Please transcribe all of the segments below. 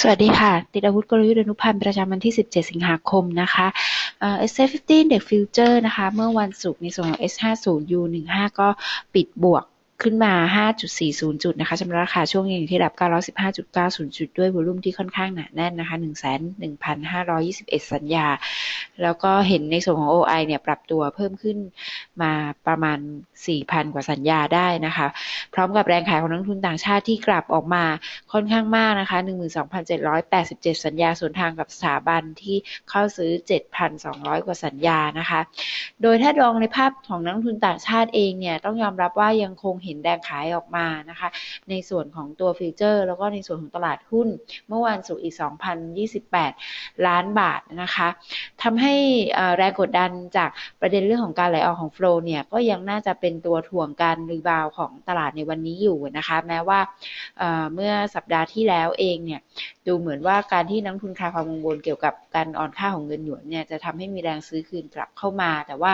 สวัสดีค่ะ ติดอาวุธกลยุทธ์อนุพันธ์ประจำวันที่ 17 สิงหาคมนะคะเอ่อ S15 เด็กฟิวเจอร์นะคะ เมื่อวันศุกร์ในส่วนของ S50 U15 ก็ปิดบวกขึ้นมา 5.40 จุดนะคะชำระราคาช่วงเย็นที่ระดับ 915.90 จุด ด้วยวอลุ่มที่ค่อนข้างหนาแน่นนะคะ 1,1,521 สัญญา แล้วก็เห็นในส่วนของ OI เนี่ยปรับตัวเพิ่มขึ้น มาประมาณ 4,000 กว่าสัญญาได้นะคะ พร้อมกับแรงขายของนักทุนต่างชาติที่กลับออกมาค่อนข้างมากนะคะ 12,787 สัญญาส่วนทางกับสถาบันที่เข้าซื้อ 7,200 กว่าสัญญานะคะ โดยถ้าดองในภาพของนักทุนต่างชาติเองเนี่ยต้องยอมรับว่ายังคงเห็นแรงขายออกมานะคะในส่วนของตัวฟิวเจอร์ แล้วก็ในส่วนของตลาดหุ้น เมื่อวันศุกร์อีก 2,028 ล้านบาทนะคะทำให้แรงกดดันจากประเด็นเรื่องของการไหลออกของโฟลเนี่ยก็ยังน่าจะเป็นตัวถ่วงการรีบาวของตลาดในวันนี้อยู่นะคะ แม้ว่าเมื่อสัปดาห์ที่แล้วเองเนี่ย ดูเหมือนว่าการที่นักทุนคลายความกังวลเกี่ยวกับการอ่อนค่าของเงินหยวนเนี่ยจะทำให้มีแรงซื้อคืนกลับเข้ามา แต่ว่า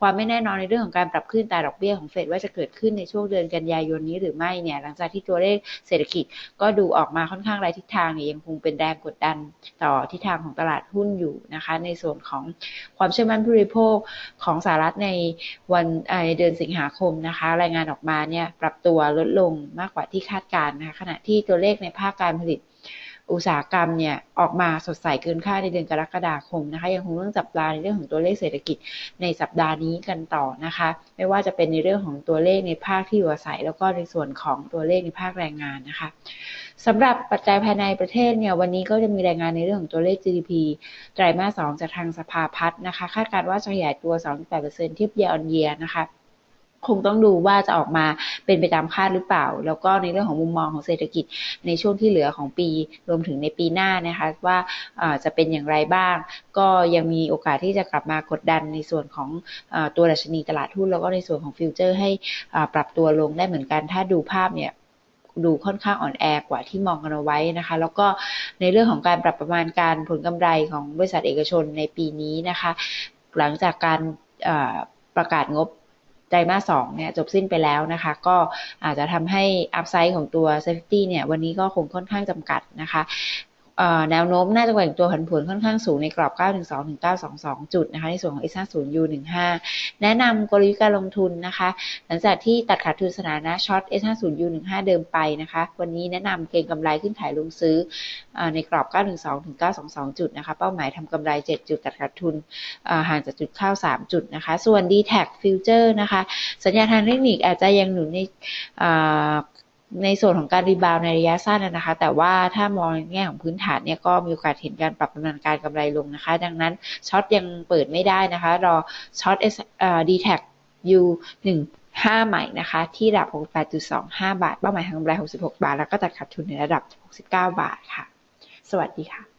ความไม่แน่นอนในเรื่องของการปรับขึ้นตาดอกเบี้ยของเฟดว่าจะเกิดขึ้นในช่วงเดือนกันยายนนี้หรือไม่เนี่ยหลังจากที่ตัวเลขเศรษฐกิจก็ดูออกมาค่อนข้างไร้ทิศทางเนี่ยยังคงเป็นแรงกดดันต่อทิศทางของตลาดหุ้นอยู่นะคะ ในส่วนของความเชื่อมั่นผู้บริโภคของสหรัฐในวันในเดือนสิงหาคมนะคะ รายงานออกมาเนี่ยปรับตัวลดลงมากกว่าที่คาดการณ์นะคะขณะที่ตัวเลขในภาคการผลิต อุตสาหกรรมเนี่ยออกมาสดใสเกินคาดในเดือนกรกฎาคมนะคะยังคงต้องจับตาในเรื่องของตัวเลขเศรษฐกิจในสัปดาห์นี้กันต่อนะคะ ไม่ว่าจะเป็นในเรื่องของตัวเลขในภาคที่อยู่อาศัย แล้วก็ในส่วนของตัวเลขในภาคแรงงานนะคะสำหรับปัจจัยภายในประเทศเนี่ยวันนี้ก็จะมีรายงานในเรื่องของตัวเลข GDP ไตรมาส 2 จากทางสภาพัฒน์นะคะ คาดการณ์ว่าจะขยายตัว 2.8%เทียบเยียร์ออนเยียนะคะ คงต้องดูว่าจะออกมาเป็นไปตามคาดหรือเปล่า แล้วก็ในเรื่องของมุมมองของเศรษฐกิจในช่วงที่เหลือของปีรวมถึงในปีหน้านะคะว่าจะเป็นอย่างไรบ้าง ก็ยังมีโอกาสที่จะกลับมากดดันในส่วนของตัวดัชนีตลาดหุ้นแล้วก็ในส่วนของฟิวเจอร์ให้ปรับตัวลงได้เหมือนกัน ถ้าดูภาพเนี่ยดูค่อนข้างอ่อนแอกว่าที่มองกันเอาไว้นะคะ แล้วก็ในเรื่องของการปรับประมาณการผลกำไรของบริษัทเอกชนในปีนี้นะคะ หลังจากการประกาศงบ ไตรมาสสองเนี่ยจบสิ้นไปแล้วนะคะ ก็อาจจะทำให้อัพไซด์ของตัว safety เนี่ยวันนี้ก็คงค่อนข้างจำกัดนะคะ แนวโน้มน่าจะแกว่งตัวผันผวนค่อนข้างสูงในกรอบ 912ถึง922 จุดนะคะ ในส่วนของ S50 U15 แนะนำกลยุทธ์การลงทุนนะคะ หลังจากที่ตัดขาดทุนสถานะช็อต S50 U15 เดิมไปนะคะ วันนี้แนะนำเก็งกำไรขึ้นถ่ายลงซื้อในกรอบ 912ถึง922 จุดนะคะ เป้าหมายทำกำไร 7 จุดตัดขาดทุนห่างจากจุดเข้า 3 จุดนะคะ ส่วน d t แท Future นะคะ สัญญาทางเทคนิคอาจจะยังหนุนใน ในส่วนของการรีบาวในระยะสั้นนะคะ แต่ว่าถ้ามองในแง่ของพื้นฐานเนี่ยก็มีโอกาสเห็นการปรับประมาณการกำไรลงนะคะ ดังนั้นช็อตยังเปิดไม่ได้นะคะ รอช็อตเอสดีแท็กยูหนึ่งห้าใหม่นะคะ ที่ระดับ 68.25 บาท เป้าหมายทางกำไร 66 บาท แล้วก็ตัดขาดทุนในระดับ 69 บาทค่ะ สวัสดีค่ะ